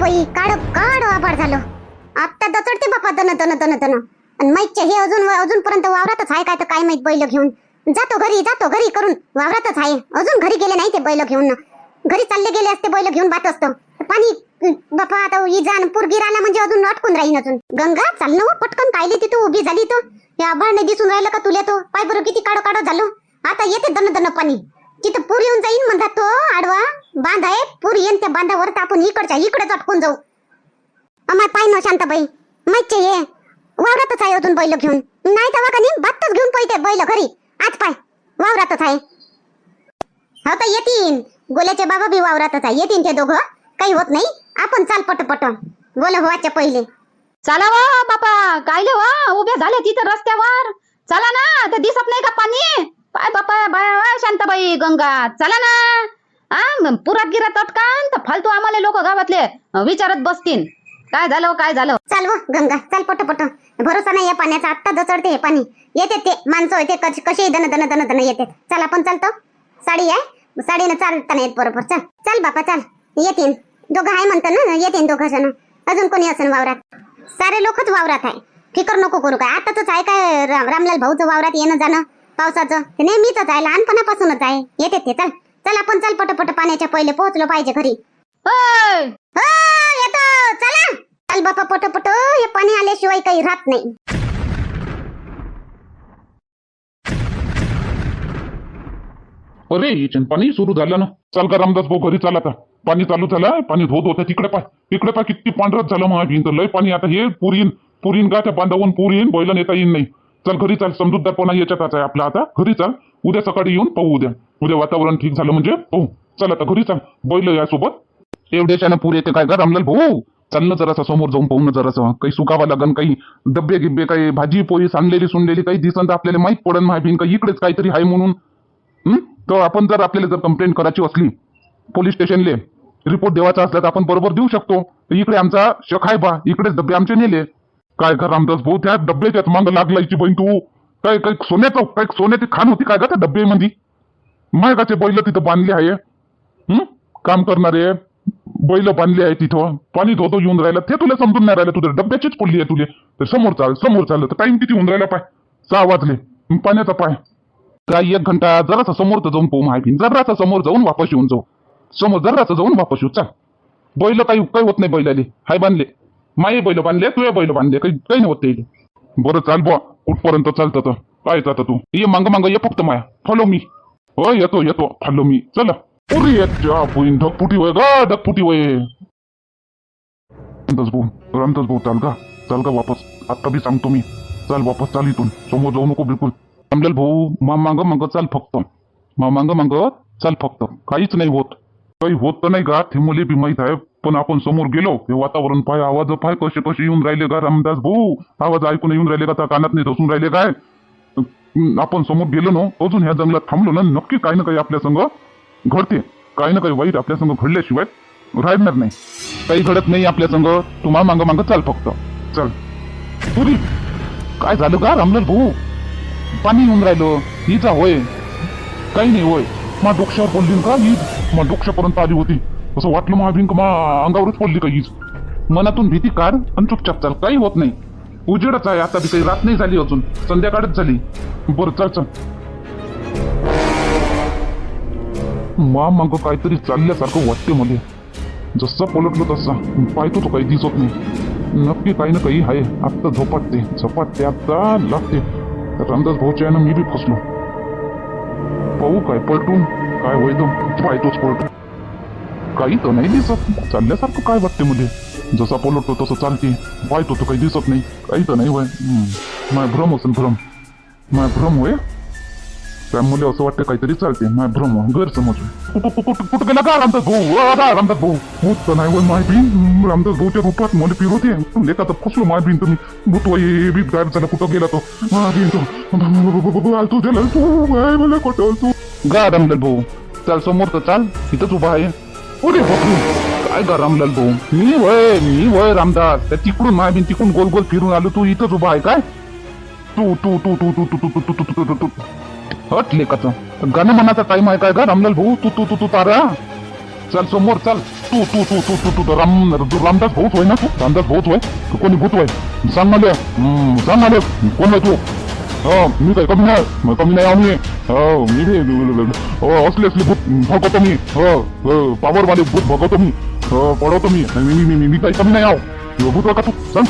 बाई काढ काढ वापर झालो. आता दचडते बापा दन दन दन दन आणि माईकच्या हे अजून अजूनपर्यंत वावरातच आहे काय तर काय माहीत बैल घेऊन. जातो घरी जातो घरी करून. वावरातच आहे. अजून घरी गेले नाही ते बैल घेऊन. घरी चालले गेले असते बैल घेऊन बात असतं पाणी बापा आता इजान पुरगीर आला म्हणजे अजून अटकून राहीन अजून. गंगा चाल ना हो, पटकन कायले तिथं उभी झाली तो हे आभाळ नाही दिसून राहिलं का तुला तो? पाय बरं किती काढो काढो झालो. आता येते दन दन पाणी. तिथं पूर येऊन जाईन म्हणतात तो आडवा. बांध आहे पूर येईन त्या बांधावर तर आपण इकडच्या इकडेच अटकून जाऊ. अमाय पाय न शांताबाई माहिती ये वावरातच आहे अजून बैल घेऊन. नाही तर वाका बातच घेऊन पळते बैल घरी. आज पाय वावरातच आहे. हो तर येतीन. गोल्याचे बाबा बी वावरातच आहे. येतीन ते दोघं. काही होत नाही. आपण चाल पट पट बोल हो व्हायच्या पहिले. चला वा बापा. कायले वा हो. उभ्या झाल्या तिथं रस्त्यावर. चला ना. तर दिसत नाही का पाणी? पाय बापा बाय वा शांताबाई गंगा. चला ना. आ पुरात गिरात अटकान तर फालतू आम्हाला लोक गावातले विचारत बसतील. काय झालं काय झालं? चाल व गंगा चाल पट पट भरोसा नाही या पाण्याचा आत्ता दचडते हे पाणी. येते ते माणसं येते कशी कशी दन दन दन दन येते. चल आपण चालतो. साडी आहे साडीनं चालता नाही येत बरोबर. चल चल बापा चल. येतील दोघं आहे म्हणतो ना येतील दोघं जण. अजून कोणी असेल वावरात? सारे लोकच वावरात आहे. फिकर नको करू काय. आताच आहे काय राम- रामलाल भाऊचं वावरात येणं जाणं पावसाचं? ते नेहमीच आहे लहानपणापासूनच आहे. येते ते चल. चल आपण चल पटपट पाण्याच्या पहिले पोहोचलो पाहिजे घरी. हो, येतो. चला. चल बापा पट पट हे पाणी आल्याशिवाय काही राहत नाही. अरे याच्यानं पाणी सुरू झालं ना. चाल का रामदास भाऊ घरी चाल आता. पाणी चालू झालं पाणी धोत होतं तिकडे पाय. तिकडे पाय किती पांढरत झालं मग भिंत लय पाणी आता हे पुरीन पुरीन का त्या बांधावून पूर येईन बैल नेता येईन नाही. चल घरी चाल. समजूतदारपणा याच्यातच आहे आपला आता. घरी चाल. उद्या सकाळी येऊन पाहू उद्या. उद्या वातावरण ठीक झालं म्हणजे पाहू. चला आता घरी चाल. बैल यासोबत एवढ्याच्या पूर येते काय का रामलाल भाऊ? चाल ना जरासा समोर जाऊन पाहू ना जरासं. काही सुकावा लागन काही डब्बे गिब्बे काही भाजी पोळी सांडलेली सुंडलेली काही दिसन तर आपल्याला माहीत पडन माहिती का इकडेच काहीतरी आहे म्हणून. तर आपण जर आपल्याला जर कंप्लेंट करायची असली पोलीस स्टेशनले रिपोर्ट देवाचा असला तर आपण बरोबर देऊ शकतो. इकडे आमचा शक आहे बा इकडेच डबे आमचे नेले. काय का रामदास भाऊ त्या डब्याच्यात मांग लागलायची बहीण तू? काय काय सोन्याचं काय सोन्याची खाण होती काय का त्या डब्यामध्ये? मायकाचे बैल तिथं बांधले आहे. हं? काम करणारे बैल बांधले आहे तिथं. पाणी धोतो येऊन राहिलं. ते तुला समजून नाही राहिलं तुझ्या डब्याचीच पडली आहे तुले तर समोर चाल समोर चाललं तर टाइम किती होऊन राहिला पाय? सहा वाजले. पाण्याचा पाय. काय एक घंटा जरासा समोर तर जाऊन पाहू माहिती. जरासा समोर जाऊन वापस येऊन जाऊ. समोर जरासा जाऊन वापस येऊ. चाल. बैल काही काही होत नाही बैलाले. हाय बांधले. माये बैल बांधले तुझे बैल बांधले. काही काही नाही होत ते बरं चाल बुवा. कुठपर्यंत चालतं तर काय जातं तू ये मांग मांग ये फक्त माया फॉलो मी हो येतो येतो फॉलो मी चला उरी येत्या बुईन ढगपुटी वय गा ढगपुटी वय रामदास भाऊ रामदास भाऊ चाल का चाल का वापस आता बी सांगतो मी चाल वापस चाल इथून समोर जाऊ नको बिलकुल रामलाल भाऊ मा मांग मांग चाल फक्त मा मांग मांग चाल फक्त काहीच नाही होत काही होत तर नाही का ते मुले बी पण आपण समोर गेलो हे वातावरण पाय आवाज पाय कसे कसे येऊन राहिले का रामदास भाऊ? आवाज ऐकून येऊन राहिले का त्या कानात नाही धसून राहिले काय? आपण समोर गेलो ना अजून ह्या जंगलात थांबलो ना नक्की काही ना काही आपल्या संग घडते. काही ना काही वाईट आपल्या संग घडल्याशिवाय राहणार नाही. काही घडत नाही आपल्या संग. तुम्हाला मांग मांग चाल फक्त. चल. तुरी काय झालं का रामलाल भाऊ? पाणी येऊन राहिलं. हिचा होय. काही नाही होय. मा डोक्यावर पडली का? ही मा डोक्यापर्यंत आली होती. असं वाटलं मा मा अंगावरच पडली काही मनातून भीती काढ आणि चुपचाप चाल. काही होत नाही. उजेडच आहे. आता बी काही रात नाही झाली अजून. संध्याकाळच झाली. बरं चल चल. मा मग काहीतरी चालल्यासारखं वाटते मला. जसं पलटलो तसा. पाहतो तो काही दिसत नाही. नक्की काही ना काही आहे. आत्ता झोपाटते. झपाटते आत्ता लागते. रामदास भाऊच्या यानं मी बी फसलो. पाहू काय पलटून काय वैद पाहतोच पलटून. काही तर नाही दिसत. चालल्यासारखं काय वाटते मध्ये? जसा पलटतो तसं चालते पाहतो तो काही दिसत नाही. काही तर नाही वय माय भ्रम असेल भ्रम माय भ्रम होय. त्यामुळे असं वाटतं काहीतरी चालते माय भ्रम गैरसमज कुठं कुठं कुठं गेला का रामदास भाऊ? अरे रामदास भाऊ. होत तर नाही होय माय बीन रामदास भाऊच्या रूपात मला फिरवते. लेखा तर फसलो माय बीन तुम्ही. भूत बीप बी गायब झाला कुठं गेला तो? माय बीन तो. आलतो त्याला तू काय मला कुठं तू गा रामदास भाऊ. चाल समोर तर चाल. इथंच उभा आहे. अरे बापरे काय गा रामलाल भाऊ मी वय मी वय रामदास त्या तिकडून माय बिन तिकडून गोल गोल फिरून आलो तू इथंच उभा आहे काय तू तू तू तू तू तू तू तू तू तू तू तू हट लेखाचं गाणं म्हणाचा टाइम आहे काय का रामलाल भाऊ तू तू तू तू तारा चल समोर चल तू तू तू तू तू तू राम रामदास भाऊच होय ना तू रामदास भाऊच होय कोणी भूत होय सांग मला सांग मला कोण तू हो मी काय कमी नाही कमी नाही आम्ही. हो मी हो असले असले भूत भगवतो मी. हो हो पावरवाले भूत भगवतो मी. हो पडवतो मी. मी मी- मी मी काही कमी नाही आहो. भूत होय का तू सांग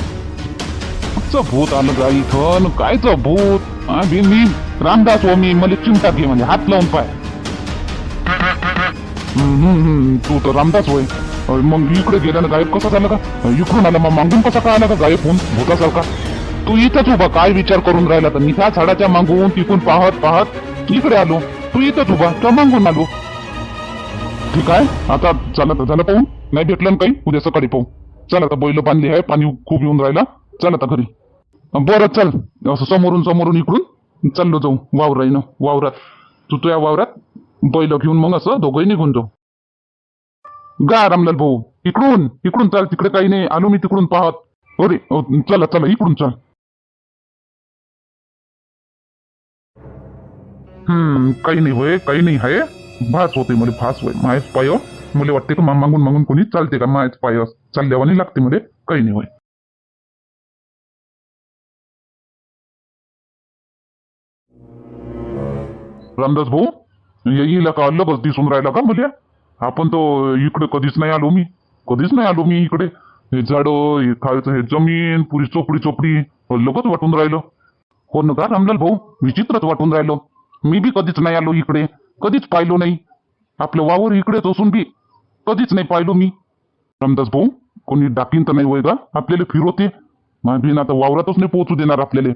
भूत आलं का इथं. न कायचं भूत? हा, मी मी रामदास हो मी मला चिंता घे म्हणजे हात लावून पाय. हम्म, हम्म, तू तर रामदास होय. अं, मग इकडे गेल्यानं गायब कसं झाला का? इकडून आला मग मागून कसा काय आला का गायब होऊन? भूतासारखा. तू इथंच उभा. काय विचार करून राहिला तर मी त्या झाडाच्या मागून तिकून पाहत पाहत इकडे आलो. तू इथंच उभा. तर मागून आलो. ठीक आहे. आता चला तर झालं पाहून. नाही भेटलं ना काही? उद्या सकाळी पाहू. चल आता बैल बांधली आहे. पाणी खूप येऊन राहिला. चल आता घरी. बरं चल. असं समोरून समोरून इकडून चाललो जाऊ. वावराईनं वावरात. तू तुझ्या वावरात बैल घेऊन मग असं दोघंही निघून जाऊ. गा रामलाल भाऊ. इकडून इकडून चल. तिकडे काही नाही. आलो मी तिकडून पाहत. अरे चला चला. इकडून चल. हम्म. काही नाही होय काही नाही आहे भास होते मला भास होय. मायच पाय मला वाटते का मागून मागून कोणी चालते का? मायच पाय चालल्यावानी लागते मध्ये काही नाही होय. रामदास भाऊ येईल का? अलगच दिसून राहिला का मला? आपण तो इकडे कधीच नाही आलो मी. कधीच नाही आलो मी इकडे. हे झाड हे खायचं हे जमीन पुरी चोपडी चोपडी. लगच वाटून राहिलो. हो ना का? रामलाल भाऊ विचित्रच वाटून राहिलो. मी बी कधीच नाही आलो इकडे. कधीच पाहिलो नाही. आपलं वावर इकडेच असून बी कधीच नाही पाहिलो मी. रामदास भाऊ कोणी डाकीन तर नाही वय का? आपल्याला फिरवते. माझी आता वावरातच नाही पोहोचू देणार आपल्याला.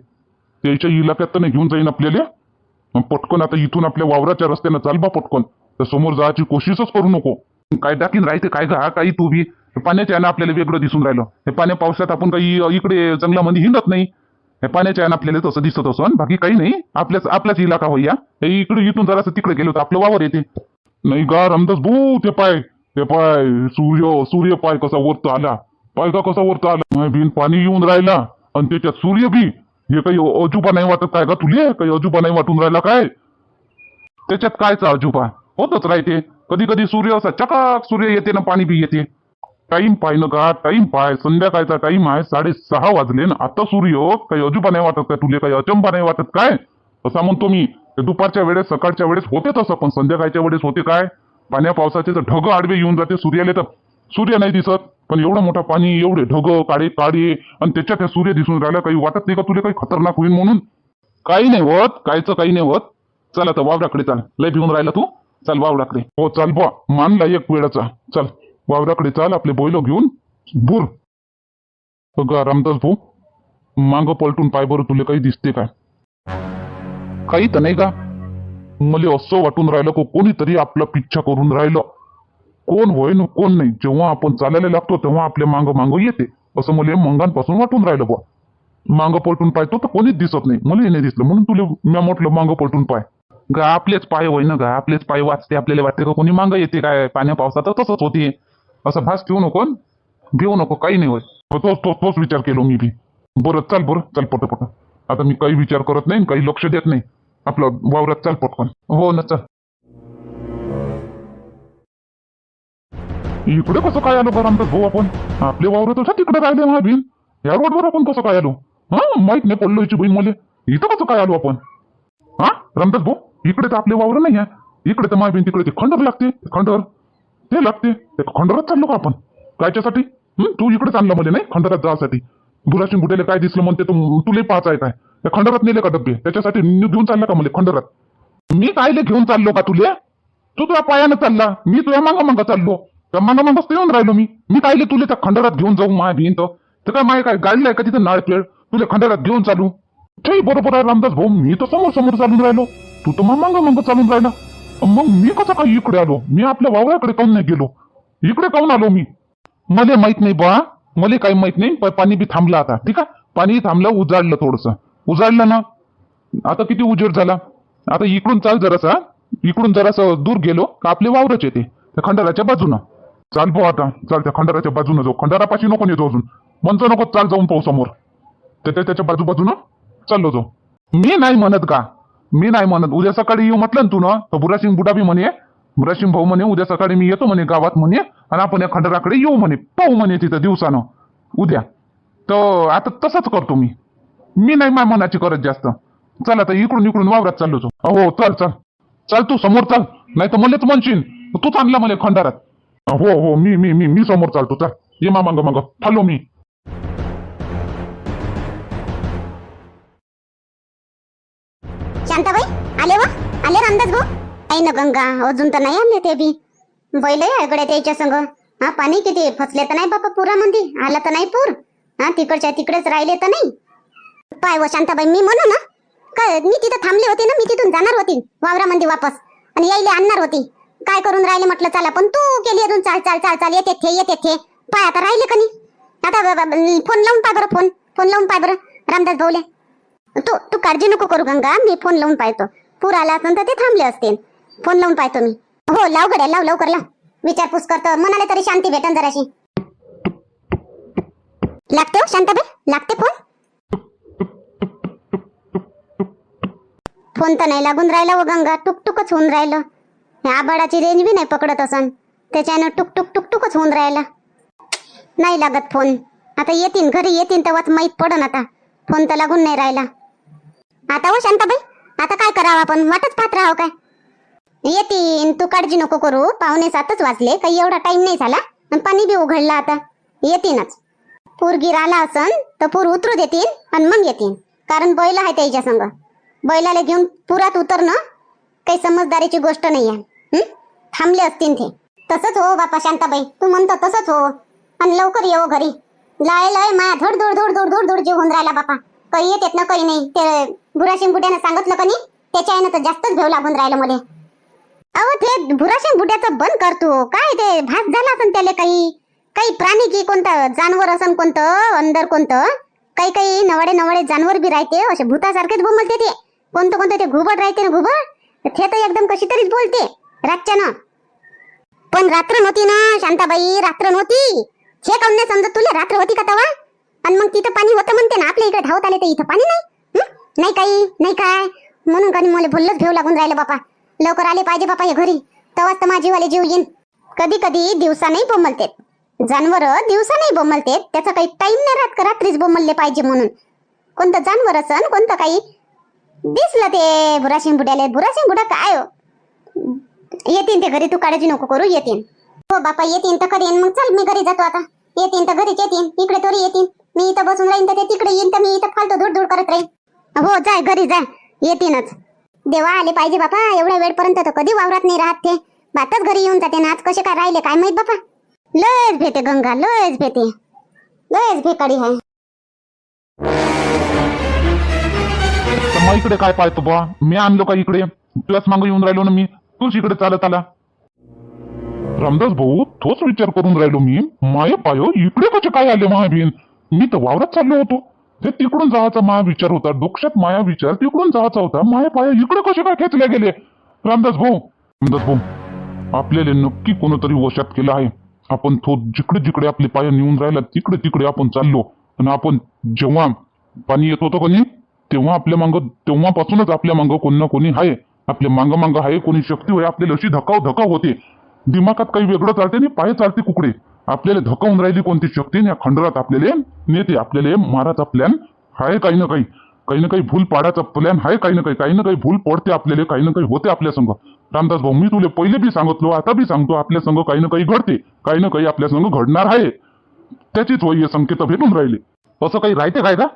त्याच्या इलाक्यात तर नाही घेऊन जाईन आपल्याला. पटकन आता इथून आपल्या वावराच्या रस्त्यानं चाल बा पटकन. तर समोर जायची कोशिशच करू नको. काय डाकीन राहते काय का काही तू बी? पाण्याच्या यानं आपल्याला वेगळं दिसून राहिलं. हे पाण्या पावसात आपण काही इकडे जंगलामध्ये हिंडत नाही. पाण्याच्या यानं आपल्याला तसं दिसत असं बाकी काही नाही. आपल्याच आपलाच इलाका होई या हे इकडे इथून जरासं तिकडे गेलो तर आपलं वावर येते. नाही गा रामदास भू ते पाय. ते पाय सूर्य सूर्य पाय कसा वरत आला. पाय का कसा वरत आला? बिन पाणी येऊन राहिला. आणि त्याच्यात सूर्य बी. हे काही अजुबा नाही वाटत काय का तुले? काही अजुबा नाही वाटून राहिला काय? त्याच्यात कायचा अजुबा? होतच राहते. कधी कधी सूर्य असा चकाक सूर्य येते ना पाणी बी येते. टाइम पाय का? टाइम पाय. संध्याकाळचा टाइम आहे. साडेसहा वाजले ना. आता सूर्य काही अजुबा नाही वाटत काय तुले काही अचंबा नाही वाटत काय? असा म्हणतो मी. दुपारच्या वेळेस सकाळच्या वेळेस होते तसं पण संध्याकाळच्या वेळेस होते काय? पाण्या पावसाचे तर ढग आडवे येऊन जाते सूर्याले तर. सूर्य नाही दिसत पण एवढं मोठं पाणी एवढे ढग काळे काळे आणि त्याच्यात हे सूर्य दिसून राहिला काही वाटत नाही का तुला काही खतरनाक होईल म्हणून? काही नाही होत. कायचं काही नाही होत. चला तर वावराकडे चाल. लय भिवून राहिला तू? चल वावराकडे. हो चाल बा मानला एक वेळाचा. चल. वावराकडे चाल आपले बैल घेऊन. बुर. बघा रामदास भाऊ मांग पलटून पाय बरं तुला काही दिसते काय? काही तर नाही का? मला असं वाटून राहिलं को कोणीतरी आपला पिच्छा करून राहिलं. कोण होय न कोण नाही जेव्हा आपण चालायला लागतो तेव्हा आपल्या मांग मांग येते. असं मला मंगांपासून वाटून राहिलं बुवा. मांग पलटून पाहतो तर कोणीच दिसत नाही. मला नाही दिसलं म्हणून तुला मी म्हटलं मांग पलटून पाय. गा आपलेच पाय होय ना गा आपलेच पाय वाचते आपल्याला वाटते का कोणी मांग येते काय? पाण्या पावसात तर तसंच होते. असं भास ठेवू नको न. घेऊ नको काही नाही होय हो, तोच तोच तोच विचार केलो मी बी. बरं चाल बरं चल पट पट आता मी काही विचार करत नाही काही लक्ष देत नाही. आपलं वावरात चाल पटकन. हो ना चल. इकडे कसं काय आलो बरं आमचं भाऊ आपण? आपले वावर तसं तिकडे राहिले महाबीन बहीण या रोडवर आपण कसं काय आलो? हा? माहीत नाही पडलो याची बहीण मला. इथं कसं काय आलो आपण? हा? रामदास भाऊ इकडे तर आपले वावर नाही आहे इकडे तर महाबीन तिकडे ते खंडर लागते. खंडर. ते लागते. ते खंडरात चाललो का आपण? कायच्यासाठी? तू इकडे चालला मला नाही? खंडरात जासाठी बुराशी बुटेले काय दिसलं म्हणते तू तुले पाच आहे काय? त्या खंडरात नेले का डब्बे? त्याच्यासाठी घेऊन चालला का मला खंडरात? मी कायले घेऊन चाललो का तुले? तू तुझ्या पायानं चालला. मी तुझ्या मागं मागं चाललो. त्या मागं मागंच येऊन राहिलो मी. मी कायले तुले त्या खंडरात घेऊन जाऊ माय भिंत? तर काय माय काय गाडीला आहे का तिथं नाळ पेळ तुला खंडरात घेऊन चालू. ते बरोबर आहे रामदास भाऊ. मी तर समोर समोर चालून राहिलो. तू तर मग मांग मागं चालून राहिला. मग मी कसं काय इकडे आलो? मी आपल्या वावराकडे काऊन नाही गेलो? इकडे काऊन आलो मी? मला माहीत नाही बा मला काही माहीत नाही. पण पाणी बी थांबलं आता. ठीक आहे? पाणी थांबलं उजाडलं थोडस. उजाडलं ना? आता किती उजेड झाला? आता इकडून चाल जरासा इकडून जरासं दूर गेलो का आपले वावरच येते. त्या खंडाराच्या बाजूनं. चाल भाऊ आता. चाल त्या खंडाराच्या बाजूनं जाऊ. खंडारापाशी नको येतो अजून. म्हणतो नको चाल जाऊन पाहू समोर. त्याच्या त्याच्या बाजू बाजूनं चाललो जाऊ. मी नाही म्हणत का? मी नाही म्हणत. उद्या सकाळी येऊ म्हटलं ना तू ना तर बुरासिंग बुडा बी म्हणे बुरासिंग भाऊ म्हणे उद्या सकाळी मी येतो म्हणे गावात म्हणे आणि आपण या खंडराकडे येऊ म्हणे पाहू म्हणे तिथं दिवसानं. उद्या. तर आता तसंच करतो मी. मी नाही माय मनाची करत जास्त. चल आता इकडून इकडून वावरात चाललो तो हो चल चल. चल तू समोर चल. नाही तर मलाच म्हणशील. तूच आणला मला खंडारात. हो हो मी मी मी मी समोर चालतो. चल. ये मा मग मांग. Follow me. शांताबाई? आले वा? आले रामदास भाऊ? आई ना गंगा अजून तर नाही आले ते बी. बैल आहे त्याच्या संग. हा पाणी किती? फसले तर नाही बापा पुरामध्ये आला तर नाही पूर. हा तिकडच्या तिकडेच राहिले तर नाही. पाय व शांताबाई मी म्हणू ना? काय मी तिथं थांबले होते ना मी तिथून जाणार होती वावरामध्ये वापस. आणि यायले आणणार होती. काय करून राहिले म्हटलं चला पण तू केली अजून चाल चाल चाल चाल येते थे येते थे. पाय आता राहिले का नाही? आता फोन लावून पाय बरं फोन. फोन लावून पाय बरं रामदास भाऊले. तू तू काळजी नको करू गंगा. मी फोन लावून पाहतो. पूर आला असेल तर ते थांबले असतील. फोन लावून पाहतो मी. हो लाव गड्या लाव लवकर लाव. विचारपूस करतो. मनाला तरी शांती भेटन जराशी. लागते हो शांताबाई? लागते फोन फोन तर नाही लागून राहिला व गंगा. टुकटुकच होऊन राहिलं. ह्या आबाडाची रेंज बी नाही पकडत असन. त्याच्यानं टुकटुक टुकटुकच होऊन राहिला. नाही लागत फोन आता येतीन घरी येतीन तेव्हाच माहीत पडन आता. फोन तर लागून नाही राहिला. आता हो शांताबाई आता काय करावं आपण? वाटच पाहत राहावं काय? येतीन तू काळजी नको करू. पाहुणे सातच वाजले काही एवढा टाइम नाही झाला आणि पाणी बी उघडला आता. येतीनच. पूर गिर आला असन तर पूर उतरू देतील आणि मग येतील कारण बैल आहे त्याच्या संग. बैलाला घेऊन पुरात उतरणं काही समजदारीची गोष्ट नाही आहे. थांबले असतील ते. तसंच हो बापा शांताबाई तू म्हणतो तसंच हो. आणि लवकर येऊ घरी. लाय लाय माया धड धड धड धड धड धड जीव होऊन राहिला बापा. काही येत ना काही नाही. ते भुराशिंग बुड्याने सांगितलं का नाही? त्याच्या आईनं तर जास्तच भेव लागून राहिलं मध्ये अहो ते भुराशिंग बुड्याचं बंद करतो काय ते भास झाला असन त्याला काही? काही प्राणी की कोणतं? जानवर असन कोणतं? अंदर कोणतं? काही काही नवडे नवडे जानवर बी राहते. असे भूतासारखेच बोलते ते कोणतं कोणतं ते घुबड राहते ना घुबड? ते तर एकदम कशी तरीच बोलते रातच्यानं. पण रात्र नव्हती ना शांताबाई रात्र नव्हती. हे काऊन नाही समजत तुला? रात्र होती का तवा? आणि मग तिथं पाणी होतं म्हणते ना आपल्या इकडे धावत आले तर इथं पाणी नाही. नाही काही नाही काय? म्हणून कधी मला भुल्लच घेऊ लागून राहिलं बापा. लवकर आले पाहिजे बापा हे घरी. तेव्हाच तर माझीवाले जीव येईन. कधी कधी दिवसा नाही बोंबलते जानवर दिवसा नाही बोंबलते त्याचा काही टाइम नाही राहत का? रात्रीच बोंबलले पाहिजे म्हणून. कोणतं जानवर असन कोणतं काही? दिसलं ते बुराशिंग बुड्याले बुराशिंग बुडा काय हो? येतीन ते घरी तू काळजी नको करू येतीन. हो बापा येतीन तर कधी मग चल मी घरी जातो आता. येतीन तर घरीच येतीन. इकडे तरी येतीन. मी इथं बसून राहीन तर ते तिकडे येईन तर मी इथं फालतू धूड धूड करत राहीन. हो जाय घरी जाय येतीनच देवा आले पाहिजे बापा. एवढ्या वेळपर्यंत तर कधी वावरात नाही राहत ते. बातच घरी येऊन जाते ना. आज कसे काय राहिले काय माहीत बापा? लयच भेटे गंगा लयच भेटे. लयच भेकाडी आहे. तर मग इकडे काय पाहतो बा मी आणलो का इकडे? तुलाच मागं येऊन राहिलो ना मी. तूच इकडे चालत आला. रामदास भाऊ तोच विचार करून राहिलो मी. माय पायो इकडे कसे काय आले महाबीन? मी तर वावरात चाललो होतो. ते तिकडून जायचा माया विचार होता डोक्यात माया विचार तिकडून जायचा होता माया पाया इकडे कसे काय खेचले गेले? रामदास भाऊ रामदास भाऊ आपल्याला नक्की कोणतरी वशात केलं आहे. आपण तो जिकडे जिकडे आपले पाय नेऊन राहिला तिकडे तिकडे आपण चाललो. आणि आपण जेव्हा पाणी येत होतं कोणी तेव्हा आपल्या मांग तेव्हापासूनच आपल्या मांग कोणी ना कोणी आहे. आपल्या मांग मांग आहे कोणी शक्ती होय आपल्याला अशी धकाव धकाव होते. दिमागात काही वेगळं चालते आणि पाय चालते कुकडे. आपल्याला धकावून राहिली कोणती शक्ती या खंडरात आपल्याला नेते आपल्याला माराचा प्लॅन आहे काही ना काही. काही ना काही भूल पाडायचा प्लॅन आहे काही ना काही. काही ना काही भूल पडते आपल्याला काही ना काही होते आपल्या संग रामदास भाऊ मी तुला पहिले बी सांगितलो आता बी सांगतो आपल्या संग काही ना काही घडते काही ना काही आपल्या संग घडणार आहे. त्याचीच वय संकेत भेटून राहिले. असं काही राहते काय का?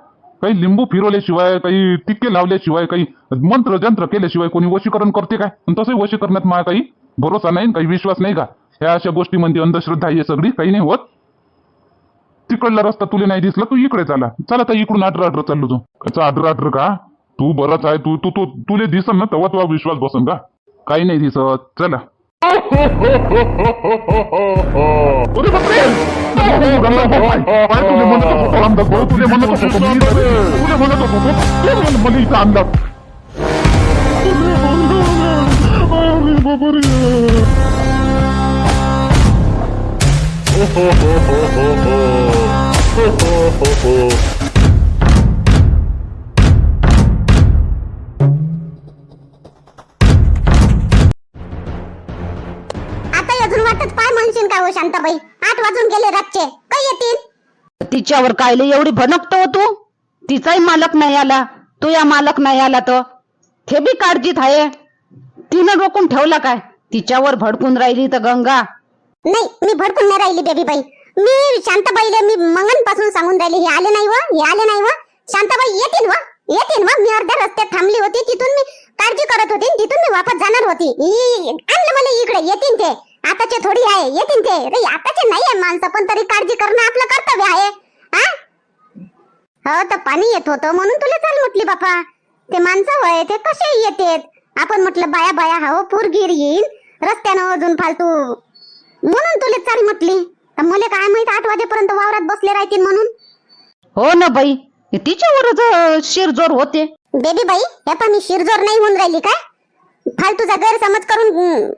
काही लिंबू फिरवल्याशिवाय काही टिक्के लावल्याशिवाय काही मंत्र जंत्र केल्याशिवाय कोणी वशीकरण करते काय? तसंही वशीकरणात मला काही भरोसा नाही काही विश्वास नाही का? ह्या अशा गोष्टीमध्ये अंधश्रद्धा आहे सगळी. काही नाही होत. तिकडला रस्ता तुला नाही दिसला तू इकडे चाला. चला तर इकडून अठरा अठरा चाललो तू त्याचा अठरा अठरा का? तू बराच आहे तू तू तू तुले दिसन ना तेव्हा तुला विश्वास बसन का? काही नाही दिसत. चला. अंदाज अजून वाटत काय म्हणशील काय हो शांताबाई? आठ वाजून गेले रातचे. काय येतील? तिच्यावर कायले एवढी भनकतो हो तू? तिचाही मालक नाही आला. तो या मालक नाही आला तर? ते बी काळजीत आहे. तिनं रोखून ठेवला काय? तिच्यावर भडकून राहिली तर गंगा. नाही मी भडकून नाही राहिली बेबी बाई मी शांताबाईला मी मंगनपासून सांगून राहिली हे आले नाही व हे आले नाही व. शांताबाई येतील व येतील व. मी अर्ध्या रस्त्यात थांबली होती तिथून मी काळजी करत होती तिथून मी वापस जाणार होती. आणलं मला इकडे येतील ते. आताचे थोडी आहे येतील ते. रे आताचे नाही आहे माणसं पण तरी काळजी करणं आपलं कर्तव्य आहे. हा हो तर पाणी येत होतं म्हणून तुला चाल म्हटली बापा. ते माणसं वय ते कसे येतेत? आपण म्हटलं बाया बाया हो पूरगीर येईल रस्त्यानं अजून फालतू म्हणून तुला चाल म्हटली. तर मला काय माहीत आठ वाजेपर्यंत वावरात बसले राहतील म्हणून? हो ना बाई तिच्यावरच शिरजोर होते. बेबी बाई हे पण मी शिरजोर नाही होऊन राहिली काय? फालतूचा गैरसमज करून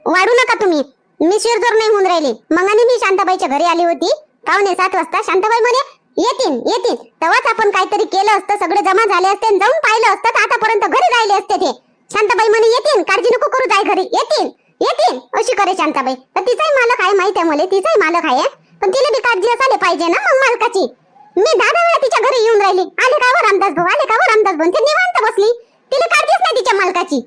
वाढू नका तुम्ही. मी शिरजोर नाही होऊन राहिली. मग आणि मी शांताबाईच्या घरी आली होती. पावणे सात वाजता शांताबाई म्हणे येतील येतील तेव्हाच आपण काहीतरी केलं असतं सगळे जमा झाले असते जाऊन पाहिलं असतं आतापर्यंत घरी राहिले असते ते. शांताबाई म्हणे येतील काळजी नको करू जाय घरी. येतील येतील अशी करे शांताबाई. तर तिचाही मालक आहे माहीत आहे मला तिचाही मालक आहे पण तिला बी काळजी असायला पाहिजे ना मग मालकाची. मी दहा दहा वेळा तिच्या घरी येऊन राहिली. आले का वर रामदास भाऊ? आले का वर रामदास भाऊ? ते निवांत बसली. तिला काळजीच नाही तिच्या मालकाची.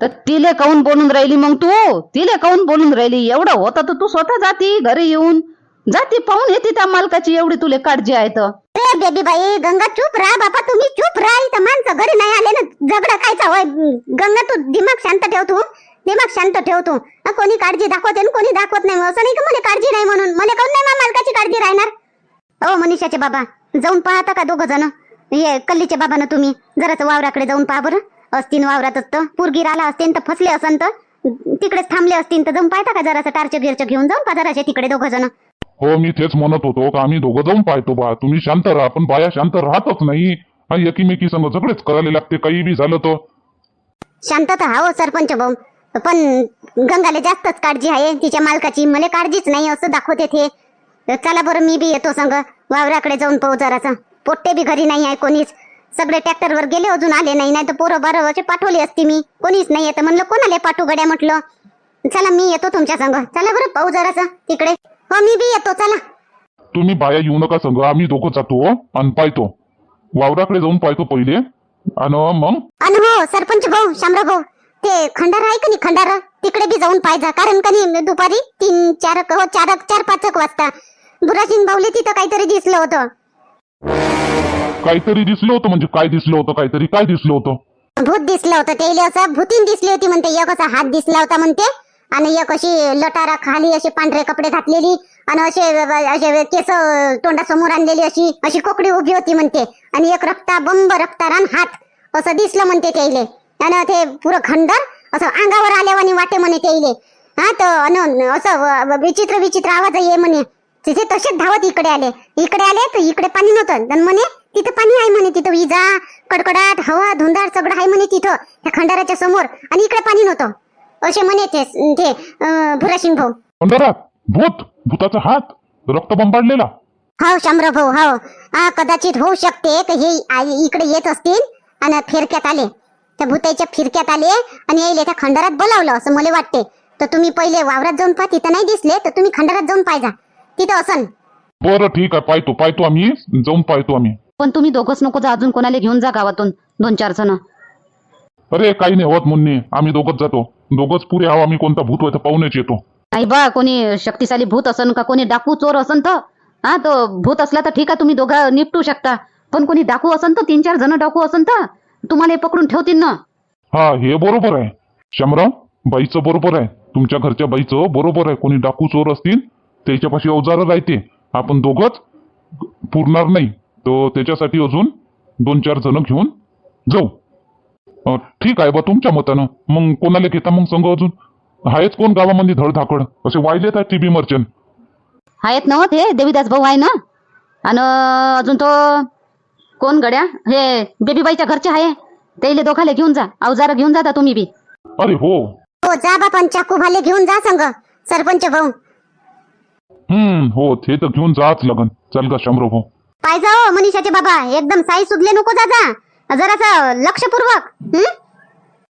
तर तिले काऊन बोलून राहिली मग तू? तिले काऊन बोलून राहिली? एवढं होतं तर तू स्वतः जाती घरी येऊन. जाती पाहून येते त्या मालकाची एवढी तुले काळजी आहे तर. बेबी बाई गंगा चुप राहा बापा तुम्ही चुप राहा. इथं माणसं घरी नाही आले ना. झगडा कायचा होय? गंगा तू दिमाग शांत ठेव तू. दिमाग शांत ठेव तू. हं, कोणी काळजी दाखवते आणि कोणी दाखवत नाही. असं नाही का मला काळजी नाही म्हणून. मला काऊन नाही मालकाची काळजी राहणार? ओ मनीषाचे बाबा जाऊन पाहता का दोघ जण? हे कल्लीचे बाबा ना तुम्ही. जराच वावराकडे जाऊन पहा बरं. असतीन वावरातच तर पूरगीर आला असतील तर फसले असन तर. तिकडेच थांबले असतील तर जाऊन पाहता का जरासं टार्च गिरच घेऊन? जाऊन पहा जराशे तिकडे दोघ जण. हो मी तेच म्हणत होतो का आम्ही दोघं जाऊन पाहतो बा. तुम्ही शांत राहा. पण बाया शांत राहतच नाही. एकीमेकी संग सगळेच करायला लागते. काही बी झालं तर. शांतता हा हो सरपंच भाऊ. पण गंगाला जास्तच काळजी आहे. तिच्या मालकाची मला काळजीच नाही असं दाखवते ते. चला बरं मी बी येतो संग. वावराकडे जाऊन पाहू जरासा. पोट्टे बी घरी नाही आहे कोणीच. सगळे ट्रॅक्टरवर गेले अजून आले नाही. नाही तर पोरं बारं असे पाठवली असती मी. कोणीच नाही येतं. म्हणलं कोणाला पाठवू गड्या म्हटलं? चला मी येतो तुमच्या संग. चला बरं पाहू जरासा. तिकडे. हो मी बी येतो. चला. तुम्ही बाया येऊ नका संग. आम्ही दोघं जातो आणि पाहतो. वावराकडे जाऊन पाहतो पहिले. आणि मग? अन हो सरपंच भाऊ शामराव भाऊ. ते खंडार आहे का नाही खंडार? तिकडे बी जाऊन पाहिजे कारण का नाही दुपारी तीन चार हो चार चार पाच वाजता. बुरासिंग भाऊले तिथं काहीतरी दिसलं होतं. काहीतरी दिसलं होतं म्हणजे काय दिसलं होतं? काहीतरी काय दिसलं होतं? भूत दिसलं होतं. त्याला असं भूतीन दिसली होती म्हणते. एक असा हात दिसला होता म्हणते. आणि एक अशी लटारा खाली असे पांढरे कपडे घातलेली. आणि असे असे केस तोंडासमोर आणलेली अशी अशी कोकडी उभी होती म्हणते. आणि एक रक्ता बंब रक्तारान हात असं दिसलं म्हणते त्याले आणि ते पुरं खंडर असं अंगावर आल्यावानी वाटे म्हणे त्याले हा तर अन असं विचित्र विचित्र आवाज ये म्हणे. तिथे तसेच धावत इकडे आले. इकडे आले तर इकडे पाणी नव्हतं. म्हणे तिथं पाणी आहे म्हणे तिथं. विजा कडकडाट हवा धुंदाट सगळं आहे म्हणे तिथं त्या खंडाराच्या समोर. आणि इकडे पाणी नव्हतं. असे म्हणे ते ते अं, भुरासिंग भाऊ. अंधारात भूत भूताचा हात रक्त बंबाडलेला. हो शंभर भाऊ हो कदाचित होऊ शकते हे इकडे येत असतील आणि फिरक्यात आले. त्या भूताच्या फिरक्यात आले आणि यायले त्या खंडारात बोलावलं असं मला वाटते तर तुम्ही पहिले वावरात जाऊन पहा तिथं नाही दिसले तर तुम्ही खंडारात जाऊन पाहिजा तिथं असन. बरं ठीक आहे पाहतो पाहतो आम्ही जाऊन पाहतो आम्ही. पण तुम्ही दोघंच नको जा अजून कोणाला घेऊन जा गावातून दोन चार जण. अरे काही नाही होत मुन्नी आम्ही दोघंच जातो. दोघंच पुरे आहो आम्ही कोणता भूत होता पाहुणेच येतो. नाही बा कोणी शक्तिशाली भूत असन का कोणी डाकू चोर असन तर? हा तो भूत असला तर ठीक आहे तुम्ही दोघं निपटू शकता. पण कोणी डाकू असन तर तीन चार जण डाकू असन तर? तुम्हाला हे पकडून ठेवतील ना? हा हे बरोबर आहे. शमराव बाईचं बरोबर आहे. तुमच्या घरच्या बाईचं बरोबर आहे. कोणी डाकू चोर असतील त्याच्यापाशी अवजारं राहते. आपण दोघंच पुरणार नाही. तर त्याच्यासाठी अजून दोन चार जण घेऊन जाऊ. ठीक आहे बा तुमच्या मतानं. मग कोणाला घेता मग संघ अजून? आहेच कोण गावामध्ये धडधाकड? असे वायलेत आहेत टीबी मर्चंट आहेत ना हो ते? देवीदास भाऊ आहे ना? आणि अजून तो कोण गड्या? हे बेबीबाईच्या घरचे आहे. त्याला दोघाले घेऊन जा. अवजार घेऊन जाता तुम्ही बी. अरे हो. हो जा बापा चाकू भाले घेऊन जा संग. सरपंच भाऊ. हम्म हो ते तर घेऊन जाच लगन. चल गा शंभर भाऊ. पाहिजे हो मनीषाचे बाबा. एकदम साई सुधले नको जा जा. जरासं लक्षपूर्वक. हं?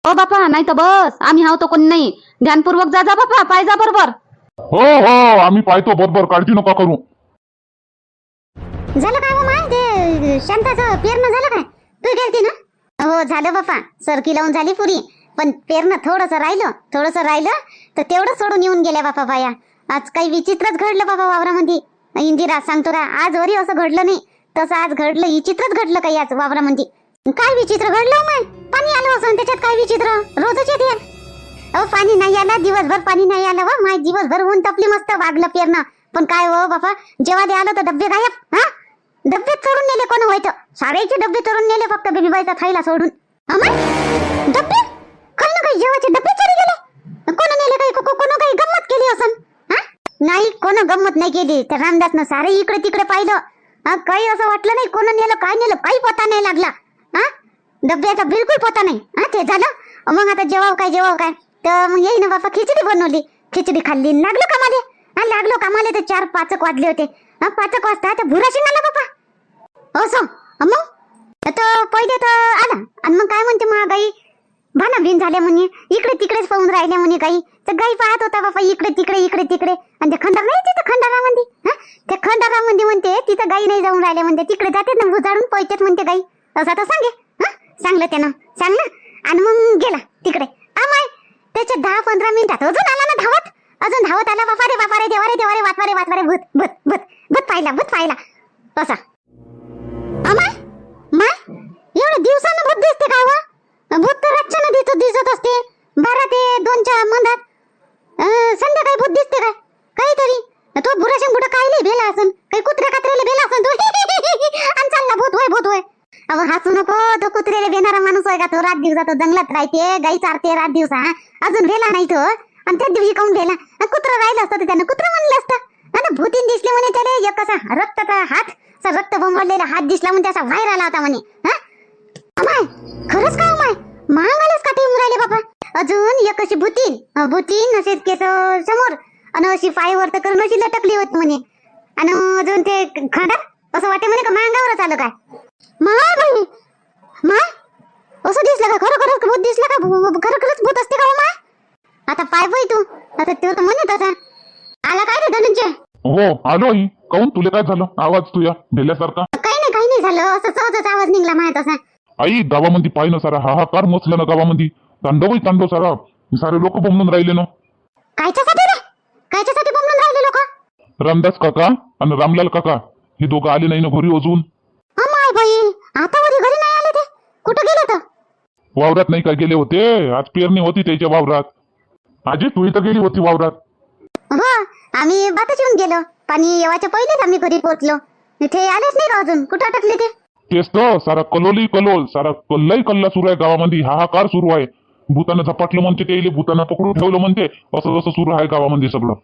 ओ बापा नाही तर बस. आम्ही हाव तो कोणी नाही. ध्यानपूर्वक जा जा बापा. पाय जा बरोबर. हो हो. आम्ही पाहतो बरोबर. काळजी नका करू. झालं काय हो माय? ते शांताचं पेरणं झालं काय? तू गेलती ना? हो झालं बापा सरकी लावून झाली पुरी. पण पेरणं थोडंसं राहिलं थोडंसं राहिलं तर तेवढं सोडून येऊन गेल्या बापा बाया. आज काही विचित्रच घडलं बाबा वावरामध्ये. इंदिरा सांगतो रा आज वरी असं घडलं नाही. तसं आज घडलं विचित्रच घडलं काही आज वावरामध्ये. काय विचित्र घडलं हो माय? पाणी आलं असं त्याच्यात काय विचित्र? रोजच येते. अहो पाणी नाही आलं दिवसभर पाणी नाही आलं व माय. दिवसभर ऊन तपली मस्त वागलं पेरणं. पण काय हो बापा जेव्हा ते आलं तर डब्बे गायब हा? डब्बे चोरून नेले कोण व्हायचं? शाळेचे डब्बे चोरून नेले फक्त बेबीबाईचा खायला सोडून. अमर डब्बे? खाल ना काही जेवायचे डब्बे चोरी गेले कोण नेले काही? कोण काही गंमत केली असन? नाही कोण गंमत नाही केली. तर रामदासनं सारे इकडे तिकडे पाहिलं. काही असं वाटलं नाही कोण नेलं काय नेलं काही पता नाही लागला. हा? डब्याचा बिलकुल पता नाही. हा ते झालं. मग आता जेवाव काय जेवाव काय? तर मग येई ना बाबा खिचडी बनवली. खिचडी खाल्ली. लागलो कामाले? हा लागलो कामाले तर चार पाचक वाजले होते. हा पाचक वाजता. तर भुराशी शिंगाला बापा असं हो, मग? तर पहिले तर आला. आणि मग काय म्हणते मग गाई भाना बिन झाल्या म्हणे. इकडे तिकडेच पाहून राहिल्या म्हणे गाई तर गाई पाहत होता बापा इकडे तिकडे इकडे तिकडे. आणि ते खंडार नाही तिथं खंडारामध्ये. हा? त्या खंडारामध्ये म्हणते तिथं गाई नाही जाऊन राहिल्या म्हणते. तिकडे जाते ना भुजाडून पैतेत म्हणते गाई. असं तर सांगे. हा? सांगलं त्यानं. सांगलं? आणि मग गेला तिकडे. आमाय त्याच्या दहा पंधरा मिनिटात अजून आला ना धावत. अजून धावत आला. बापा रे बापा रे देवा रे देवा रे वाचवा रे वाचवा रे भूत भूत भूत भूत. पाहिला भूत पाहिला. तसा अमा मा एवढ्या दिवसानं भूत दिसते काय वा? भूत तर रातच्यानं दिसत दिसत असते. बारा ते दोनच्या मधात. संध्याकाळी भूत दिसते काय काहीतरी. तो बुराशे कुठं काय नाही भेला असन. काही कुत्र्या कात्र्याला भेला असन तो. आणि चालला भूत होय भूत होय. अहो हसू नको. तो कुत्र्याला भेणारा माणूस आहे का तो? रात दिवसा तो जंगलात राहते गाई चारते रात दिवसा. अजून भेला नाही तो. आणि त्याच दिवशी काऊन भेला? कुत्रा राहिला राहिलं असतं त्यानं कुत्रा म्हणलं असतं. भूतीन दिसले म्हणे त्याला. एक असा रक्ताचा हात असा रक्त बोंबलेला हात दिसला म्हणून त्याचा व्हायर आला होता म्हणे. हा? अमाय खरंच काय अमाय? महागालाच का ते राहिले बाबा अजून एक अशी भूतीन भूतीन असे केस समोर. आणि अशी पायवर तर करून अशी लटकली होत म्हणे. आणि अजून ते खंडा असं वाटे म्हणे का मांगावरच आलं काय? माय बाई माय असं दिसलं का? खरं खरं भूत दिसलं का? खरं खरंच भूत असते का माय आता पाय बाई तू आता तो तर म्हणत होता. आला काय रे धनंजय? हो आलो आई. काऊन? तुला काय झालं? आवाज तुया भेल्यासारखा काही नाही काही नाही झालं. असं सहजच आवाज निघला माहीत असा आई गावामध्ये ना सारा हाहाकार मचला ना गावामध्ये तांडवही तांडव सारा. सारे लोक बोंबलून राहिले ना. कायच्यासाठी रे? कायच्यासाठी बोंबलून राहिले लोक? रामदास काका आणि रामलाल काका हे दोघं आले नाही ना घरी अजून? माय बाई आता वरी घरी नाही आले ते. कुठं गेले तर? वावरात नाही का गेले होते? आज पेरणी होती त्याच्या वावरात. आजी तू इथं गेली होती वावरात. हो आम्ही बातच येऊन गेलो. पाणी येवाच्या पहिलेच आम्ही घरी पोहोचलो. इथे आलेच नाही का अजून? कुठं अटकले ते? तेच तर सारा कलोली कलोल सारा कल्लाही कल्ला सुरू आहे गावामध्ये. हाहाकार सुरू आहे. भूतानं झपाटलं म्हणते ते भूतानं पकडून ठेवलं म्हणते. असं जसं सुरू आहे गावामध्ये सगळं.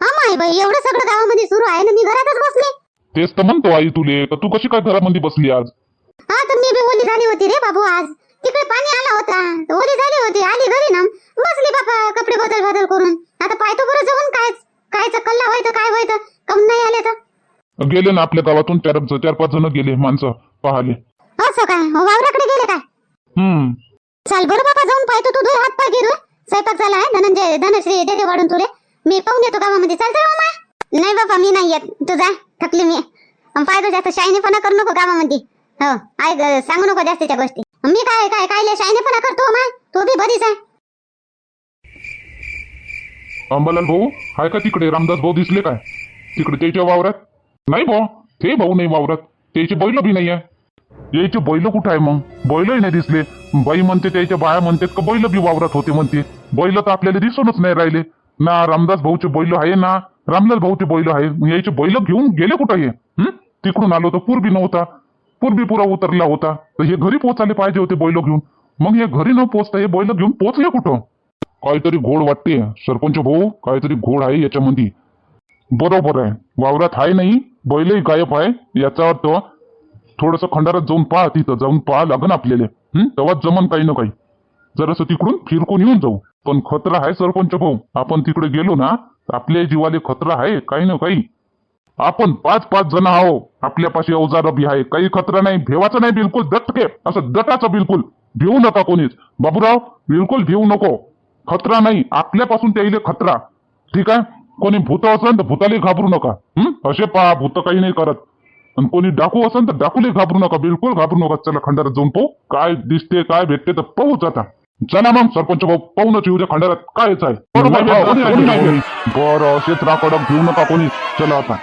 हा माय बाई एवढं सगळं गावामध्ये सुरू आहे ना मी घरातच बसले. तेच तर म्हणतो आई तुले का तू कशी काय घरामध्ये बसली आज? हा तर मी बी ओली झाली होती रे बाबू आज. तिकडे पाणी आला होता. ओली झाली होती आली घरी ना. बसली बापा कपडे बदल बदल करून. आता पाहतो बरं जाऊन काय कायचं कल्ला व्हायचं काय व्हायचं कम नाही आले तर गेले ना आपल्या गावातून चार चार पाच जण गेले माणसं पाहाले असं काय? वावराकडे गेले काय? हम्म. चाल बरं बाबा जाऊन पाहतो तू दोन हात पाय घेऊन. स्वयंपाक झाला आहे धनंजय धनश्री देते वाढून तुले. मी पाहून येतो गावामध्ये. चालतं मामा. नाही बाबा मी नाही येत. तू जा थकली मी. पाहतो जास्त शायनीपणा करू नको गावामध्ये. हो आय सांगू नको जास्तीच्या गोष्टी. मी काय काय काय शायनीपणा करतो माय तू बी बरीच आहे. अंबालाल भाऊ हाय का तिकडे? रामदास भाऊ दिसले काय? तिकडे त्याच्या वावरात? नाही भाऊ ते भाऊ नाही वावरात. त्याचे बैल बी नाही आहे यायचे बैल कुठं आहे मग? बैलही नाही दिसले. बाई म्हणते त्याच्या बाया म्हणतात का बैल बी वावरात होते म्हणते. बैल तर आपल्याला दिसूनच नाही राहिले. ना रामदास भाऊचे बैल आहे ना रामदास भाऊचे बैल आहे. यायचे बैल घेऊन गेले कुठं हे? तिकडून आलो तर पूर्वी नव्हता. पूर्वी पुरा उतरला होता. तर हे घरी पोचायला पाहिजे होते बैल घेऊन. मग हे घरी न पोचता हे बैल घेऊन पोचले कुठं? काहीतरी घोड वाटते सरपंच भाऊ काहीतरी घोड आहे याच्यामध्ये बरोबर आहे. वावरात आहे नाही बैलही गायब आहे याचा अर्थ थोडस खंडारात जाऊन पहा तिथं. जाऊन पहा लागन आपल्याला. तेव्हाच जमन काही ना काही. जरासं तिकडून फिरकून येऊन जाऊ. पण खतरा आहे सरपंच भाऊ. आपण तिकडे गेलो ना आपल्या जीवाले खतरा आहे काही ना काही. आपण पाच पाच जण आहो. आपल्यापाशी अवजार बी आहे. काही खतरा नाही. भेवाचा नाही बिलकुल. दटके असं दटाचं बिलकुल. भिवू नका कोणीच. बाबूराव बिलकुल भिवू नको. खतरा नाही आपल्यापासून त्याईले खतरा. ठीक आहे? कोणी भूत असन तर भूताले घाबरू नका? असे पहा भूत काही नाही करत. आणि कोणी डाकू असन तर डाकूले घाबरू नका. बिलकुल घाबरू नका. चला खंडारात जाऊन पाहू. काय दिसते काय भेटते तर पाहूच आता चला मग सरपंच भाऊ पाहूनच येऊ द्या खंडारात कायच आहे बरं असेच राकडक घेऊ नका कोणी. चला आता.